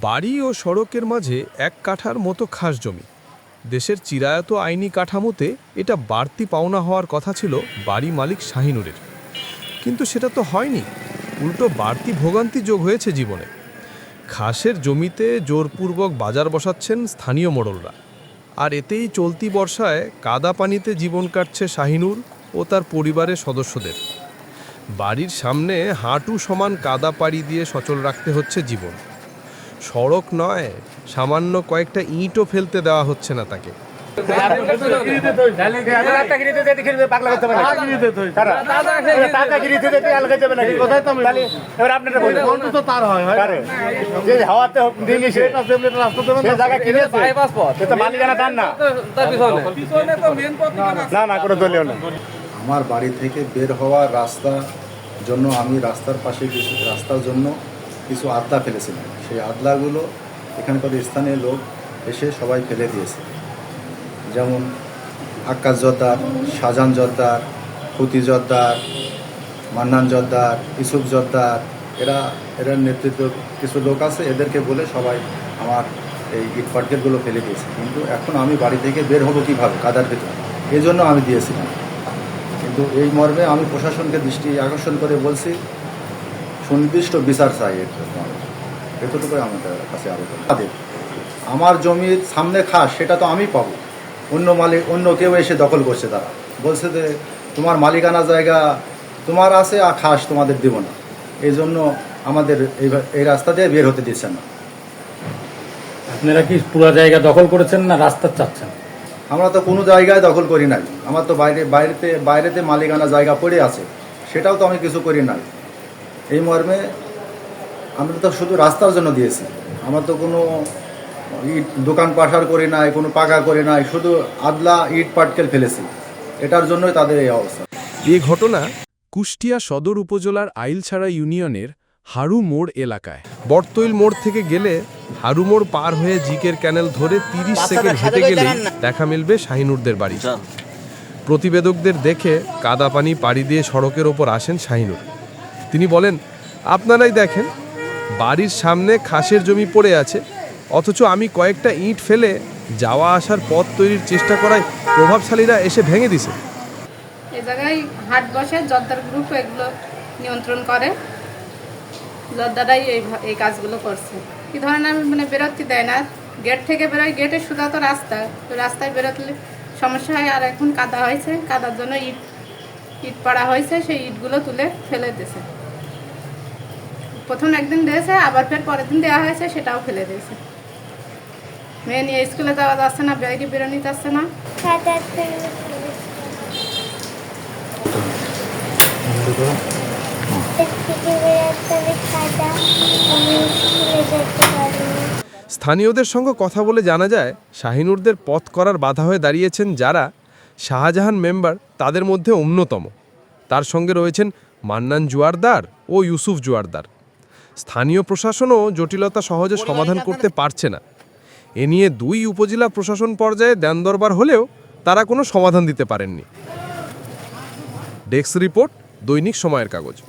বাড়ি ও সড়কের মাঝে এক কাঠার মতো খাস জমি। দেশের চিরায়ত আইনি কাঠামোতে এটা বাড়তি পাওনা হওয়ার কথা ছিল বাড়ি মালিক শাহিনুরের। কিন্তু সেটা তো হয়নি। উল্টো বাড়তি ভোগান্তি যোগ হয়েছে জীবনে। খাসের জমিতে জোরপূর্বক বাজার বসাচ্ছেন স্থানীয় মোড়লরা। আর এতেই চলতি বর্ষায় কাদা পানিতে জীবন কাটছে শাহিনুর ও তার পরিবারের সদস্যদের। বাড়ির সামনে হাঁটু সমান কাদা পাড়ি দিয়ে সচল রাখতে হচ্ছে জীবন। সড়ক নয়, সামান্য কয়েকটা ইঁটও ফেলতে দেওয়া হচ্ছে না তাকে। আমার বাড়ি থেকে বের হওয়ার রাস্তা জন্য আমি রাস্তার পাশে রাস্তার জন্য কিছু আদলা ফেলেছিলাম সেই আদলাগুলো এখানকার স্থানীয় লোক এসে সবাই ফেলে দিয়েছে। যেমন আকাশ জর্দার শাহজাহান জর্দার ফুতি জর্দার মান্নান জর্দার ইসুফ জর্দার এরা এরা নেতৃত্ব কিছু লোক আছে, এদেরকে বলে সবাই আমার এই ইট পাটকেটগুলো ফেলে দিয়েছে। কিন্তু এখন আমি বাড়ি থেকে বের হব কীভাবে, কাদার ভিতরে? এই জন্য আমি দিয়েছিলাম। কিন্তু এই মর্মে আমি প্রশাসনকে দৃষ্টি আকর্ষণ করে বলছি সুনির্দিষ্ট বিচার চাই। এতটুকুই আমাদের কাছে আবেদন। তাদের আমার জমির সামনে খাস সেটা তো আমি পাবো। অন্য মালিক অন্য কেউ এসে দখল করছে তারা। বলছে যে তোমার মালিকানা জায়গা তোমার আছে আর খাস তোমাদের দেব না। এই জন্য আমাদের এই এই রাস্তা দিয়ে বের হতে দিচ্ছে না। আপনারা কি পুরো জায়গা দখল করেছেন না রাস্তা চাচ্ছেন? আমরা তো কোনো জায়গায় দখল করি নাই। আমার তো বাইরে বাইরেতে বাইরেতে মালিকানা জায়গা পড়ে আছে। সেটাও তো আমি কিছু করি নাই। এই মর্মে আমরা তো শুধু রাস্তার জন্য দিয়েছি। আমার তো কোনো ইট দোকান পাঠার করে নাই কোনো পাকা করে নাই শুধু আদলা ইট পাটকেল ফেলেছি। এটার জন্যই তাদের এই অবস্থা। এই ঘটনা কুষ্টিয়া সদর উপজেলার আইলছাড়া ইউনিয়নের হারু মোড় এলাকায়। বটতৈল মোড় থেকে গেলে হারু মোড় পার হয়ে জিকের ক্যানেল ধরে তিরিশ সেকেন্ড হেঁটে গেলে দেখা মিলবে শাহিনুরদের বাড়ি। প্রতিবেদকদের দেখে কাদা পানি পাড়ি দিয়ে সড়কের ওপর আসেন শাহিনুর। তিনি বলেন, আপনারাই দেখেন, বাড়ির সামনে খাসের জমি পড়ে আছে, অথচ আমি কয়েকটা ইট ফেলে যাওয়া আসার পথ তৈরির চেষ্টা করায় প্রভাবশালীরা এসে ভেঙে দিছে। এ জায়গায় হাট বসে, জর্দার গ্রুপ এগুলো নিয়ন্ত্রণ করে। জর্দারাই এই এই কাজগুলো করছে। কি ধরনের মানে বেরোতে দেয় না। গেট থেকে বেরোয় গেটে সুদা তো রাস্তা। তো রাস্তায় বেরোতলে সমস্যা হয়, আর এখন কাদা হয়েছে। কাদার জন্য ইট ইট পাড়া হয়েছে, সেই ইটগুলো তুলে ফেলে দিয়েছে প্রথম একদিন দিয়েছে, আবার ফের পরের দিন দেওয়া হয়েছে, সেটাও ফেলে দিয়েছে। মেয়ে নিয়ে স্কুলে যাওয়া যাচ্ছে না, বাইরে বেরোনি যাচ্ছে না। স্থানীয়দের সঙ্গে কথা বলে জানা যায়, শাহিনুরদের পথ করার বাধা হয়ে দাঁড়িয়েছেন যারা শাহজাহান মেম্বার, তাদের মধ্যে অন্যতম। তার সঙ্গে রয়েছেন মান্নান জুয়ারদার ও ইউসুফ জুয়ারদার। স্থানীয় প্রশাসনও জটিলতা সহজে সমাধান করতে পারছে না। এ নিয়ে দুই উপজেলা প্রশাসন পর্যায়ে দেন দরবার হলেও তারা কোনো সমাধান দিতে পারেননি। ডেস্ক রিপোর্ট দৈনিক সময়ের কাগজ।